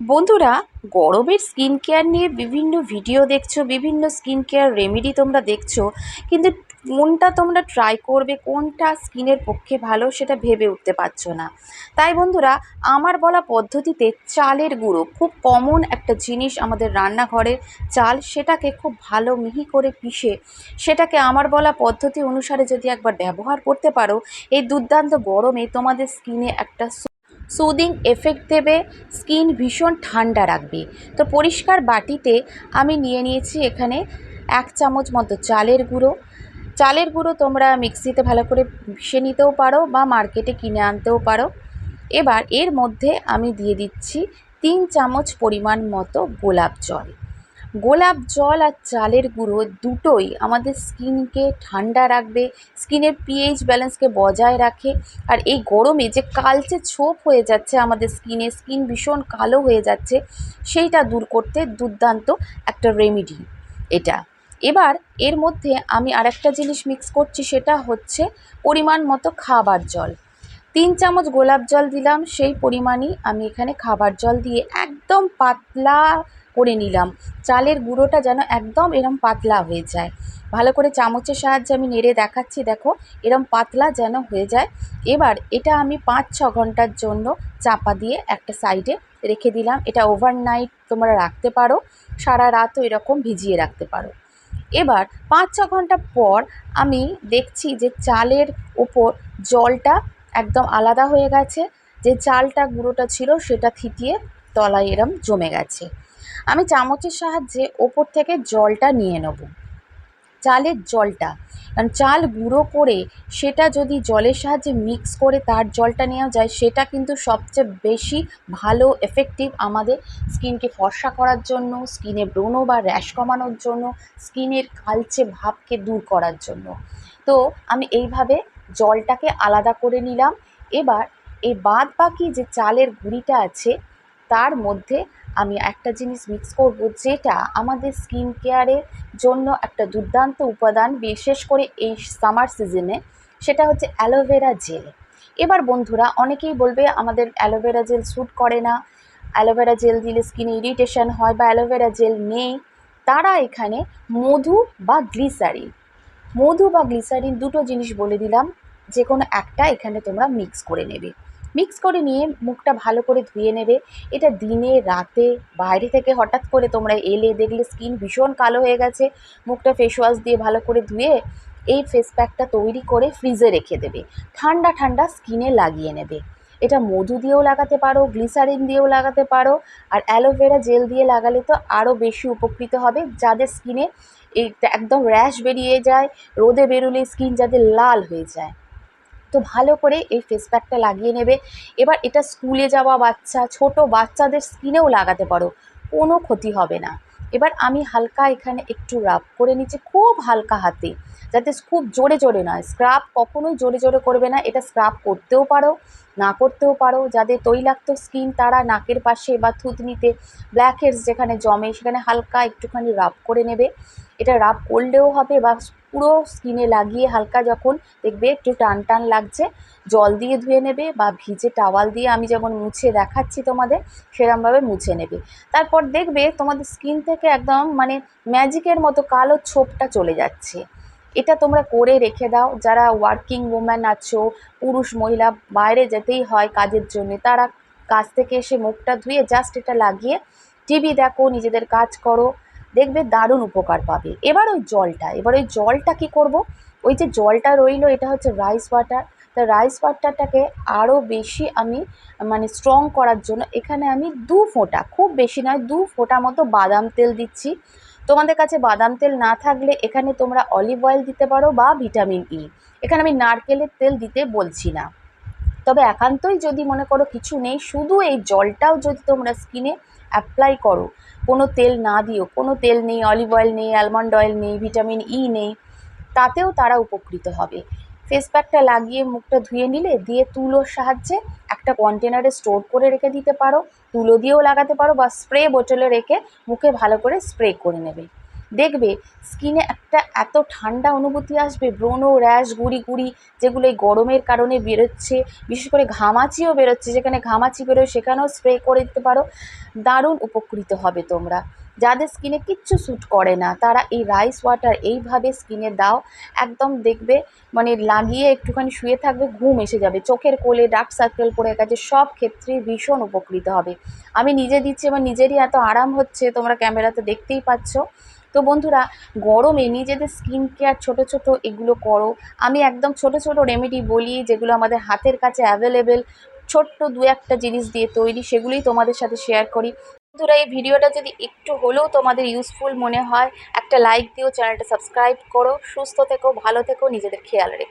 বন্ধুরা, গরমের skin care নিয়ে বিভিন্ন ভিডিও দেখছ, বিভিন্ন স্কিন কেয়ার রেমেডি তোমরা দেখছ, কিন্তু কোনটা তোমরা ট্রাই করবে, কোনটা স্কিনের পক্ষে ভালো সেটা ভেবে উঠতে পারছ না। তাই বন্ধুরা, আমার বলা পদ্ধতিতে চালের গুঁড়ো খুব কমন একটা জিনিস আমাদের রান্নাঘরে। চাল সেটাকে খুব ভালো মিহি করে পিষে, সেটাকে আমার বলা পদ্ধতি অনুসারে যদি একবার ব্যবহার করতে পারো, এই দুর্দান্ত গরমে তোমাদের স্কিনে একটা সুদিং এফেক্ট দেবে স্কিন ভীষণ ঠান্ডা রাখবে। তো পরিষ্কার বাটিতে আমি নিয়ে নিয়েছি এখানে এক চামচ মতো চালের গুঁড়ো। চালের গুঁড়ো তোমরা মিক্সিতে ভালো করে পিষে নিতেও পারো বা মার্কেটে কিনে আনতেও পারো। এবার এর মধ্যে আমি দিয়ে দিচ্ছি তিন চামচ পরিমাণ মতো গোলাপ জল। গোলাপ জল আর চালের গুঁড়ো দুটোই আমাদের স্কিনকে ঠান্ডা রাখবে, স্কিনের পিএইচ ব্যালেন্সকে বজায় রাখে, আর এই গরমে যে কালচে ছোপ হয়ে যাচ্ছে আমাদের স্কিনে, স্কিন ভীষণ কালো হয়ে যাচ্ছে, সেইটা দূর করতে দুর্দান্ত একটা রেমিডি এটা। এবার এর মধ্যে আমি আরেকটা জিনিস মিক্স করছি, সেটা হচ্ছে পরিমাণ মতো খাবার জল। তিন চামচ গোলাপ জল দিলাম, সেই পরিমাণই আমি এখানে খাবার জল দিয়ে একদম পাতলা করে নিলাম। চালের গুঁড়োটা যেন একদম এরম পাতলা হয়ে যায়। ভালো করে চামচের সাহায্যে আমি নেড়ে দেখাচ্ছি, দেখো, এরম পাতলা যেন হয়ে যায়। এবার এটা আমি পাঁচ ছ ঘণ্টার জন্য চাপা দিয়ে একটা সাইডে রেখে দিলাম। এটা ওভারনাইট তোমরা রাখতে পারো, সারা রাতও এরকম ভিজিয়ে রাখতে পারো। এবার পাঁচ ছ ঘণ্টা পর আমি দেখছি যে চালের ওপর জলটা একদম আলাদা হয়ে গেছে। যে চালটা গুঁড়োটা ছিল সেটা থিতিয়ে তলায় এরম জমে গেছে। আমি চামচের সাহায্যে ওপর থেকে জলটা নিয়ে নেব। চালের জলটা। কারণ চাল গুঁড়ো করে সেটা যদি জলের সাহায্যে মিক্স করে তার জলটা নেওয়া যায়, সেটা কিন্তু সবচেয়ে বেশি ভালো এফেক্টিভ আমাদের স্কিনকে ফর্সা করার জন্য স্কিনে ব্রণ বা র্যাশ কমানোর জন্য স্কিনের কালচে ভাবকে দূর করার জন্য। তো আমি এইভাবে জলটাকে আলাদা করে নিলাম। এবার এই বাদ বাকি যে চালের গুঁড়িটা আছে তার মধ্যে আমি একটা জিনিস মিক্স করব যেটা আমাদের স্কিন কেয়ারের জন্য একটা দুর্দান্ত উপাদান, বিশেষ করে এই সামার সিজনে সেটা হচ্ছে অ্যালোভেরা জেল এবার বন্ধুরা, অনেকেই বলবে আমাদের অ্যালোভেরা জেল স্যুট করে না। অ্যালোভেরা জেল দিলে স্কিনে ইরিটেশন হয় বা অ্যালোভেরা জেল নেই। তারা এখানে মধু বা গ্লিসারিন মধু বা গ্লিসারিন দুটো জিনিস বলে দিলাম। যে কোনো একটা এখানে তোমরা মিক্স করে নেবে। মিক্স করে নিয়ে মুখটা ভালো করে ধুয়ে নেবে। এটা দিনে, রাতে, বাইরে থেকে হঠাৎ করে তোমরা এলে দেখলে স্কিন ভীষণ কালো হয়ে গেছে। মুখটা ফেস ওয়াশ দিয়ে ভালো করে ধুয়ে এই ফেস প্যাকটা তৈরি করে ফ্রিজে রেখে দেবে। ঠান্ডা ঠান্ডা স্কিনে লাগিয়ে নেবে। এটা মধু দিয়েও লাগাতে পারো গ্লিসারিন দিয়েও লাগাতে পারো, আর অ্যালোভেরা জেল দিয়ে লাগালে তো আরও বেশি উপকৃত হবে। যাদের স্কিনে একদম র্যাশ বেরিয়ে যায়, রোদে বেরোলে স্কিন যাদের লাল হয়ে যায়। তো ভালো করে এই ফেস প্যাকটা লাগিয়ে নেবে। এবার এটা স্কুলে যাওয়া বাচ্চা, ছোট বাচ্চাদের স্কিনেও লাগাতে পারো, কোনো ক্ষতি হবে না। এবার আমি হালকা এখানে একটু রাব করে নিচ্ছি, খুব হালকা হাতে, যাতে খুব জোরে জোরে নয়। স্ক্রাব কখনোই জোরে জোরে করবে না, এটা স্ক্রাব করতেও পারো, না করতেও পারো। যাদের তৈলাক্ত স্কিন তারা নাকের পাশে বা থুতনিতে ব্ল্যাক হেডস যেখানে জমে, সেখানে হালকা একটুখানি রাব করে নেবে। এটা রাব করলেও হবে বা পুরো স্কিনে লাগিয়ে হালকা যখন দেখবে একটু টান টান লাগছে, জল দিয়ে ধুয়ে নেবে বা ভিজে টাওয়াল দিয়ে আমি যেমন মুছে দেখাচ্ছি তোমাদের, সেরমভাবে মুছে নেবে। তারপর দেখবে তোমাদের স্কিন থেকে একদম মানে ম্যাজিকের মতো কালো ছোপটা চলে যাচ্ছে। এটা তোমরা করে রেখে দাও। যারা ওয়ার্কিং ওম্যান আছো, পুরুষ, মহিলা, বাইরে যেতেই হয় কাজের জন্য, তারা কাজ থেকে এসে মুখটা ধুয়ে জাস্ট এটা লাগিয়ে টিভি দেখো, নিজেদের কাজ করো। দেখবে দারুণ উপকার পাবে। এবার ওই জলটা, এবার ওই জলটা কী করব? ওই যে জলটা রইল, এটা হচ্ছে রাইস ওয়াটার তা রাইস ওয়াটারটাকে আরও বেশি আমি মানে স্ট্রং করার জন্য এখানে আমি দু ফোঁটা, খুব বেশি নয়, দু ফোঁটা মতো বাদাম তেল দিচ্ছি। তোমাদের কাছে বাদাম তেল না থাকলে এখানে তোমরা অলিভ অয়েল দিতে পারো বা ভিটামিন ই এখানে আমি নারকেলের তেল দিতে বলছি না। তবে একান্তই যদি মনে করো কিছু নেই, শুধু এই জলটাও যদি তোমরা স্কিনে অ্যাপ্লাই করো কোনো তেল না দিও, কোনো তেল নেই অলিভ অয়েল নেই অ্যালমন্ড অয়েল নেই ভিটামিন ই নেই, তাতেও তারা উপকৃত হবে। ফেস প্যাকটা লাগিয়ে মুখটা ধুয়ে নিলে দিয়ে তুলোর সাহায্যে একটা কন্টেনারে স্টোর করে রেখে দিতে পারো। তুলো দিয়েও লাগাতে পারো বা স্প্রে বোতলে রেখে মুখে ভালো করে স্প্রে করে নেবে। দেখবে স্কিনে একটা এত ঠান্ডা অনুভূতি আসবে, ব্রণ, র্যাশ, গুড়ি গুড়ি যেগুলো এই গরমের কারণে বেরোচ্ছে। বিশেষ করে ঘামাচিও বেরোচ্ছে, যেখানে ঘামাচি বেরোয় সেখানেও স্প্রে করে দিতে পারো। দারুণ উপকৃত হবে তোমরা। যাদের স্কিনে কিচ্ছু স্যুট করে না, তারা এই রাইস ওয়াটার এইভাবে স্কিনে দাও, একদম দেখবে মানে লাগিয়ে একটুখানি শুয়ে থাকবে, ঘুম এসে যাবে, চোখের কোলে ডার্ক সার্কেল পড়ে গেছে, সব ক্ষেত্রেই ভীষণ উপকৃত হবে। আমি নিজে দিচ্ছি, আমার নিজেরই এত আরাম হচ্ছে, তোমরা ক্যামেরাতে দেখতেই পাচ্ছ। তো বন্ধুরা, গরমে নিজেদের স্কিন কেয়ার ছোটো ছোটো এগুলো করো। আমি একদম ছোট ছোট রেমেডি বলি, যেগুলো আমাদের হাতের কাছে অ্যাভেলেবেল ছোট্ট দু একটা জিনিস দিয়ে তৈরি, সেগুলোই তোমাদের সাথে শেয়ার করি। বন্ধুরা, এই ভিডিওটা যদি একটু হলেও তোমাদের ইউজফুল মনে হয়, একটা লাইক দিও চ্যানেলটা সাবস্ক্রাইব করো, সুস্থ থেকো, ভালো থেকো, নিজেদের খেয়াল রেখো।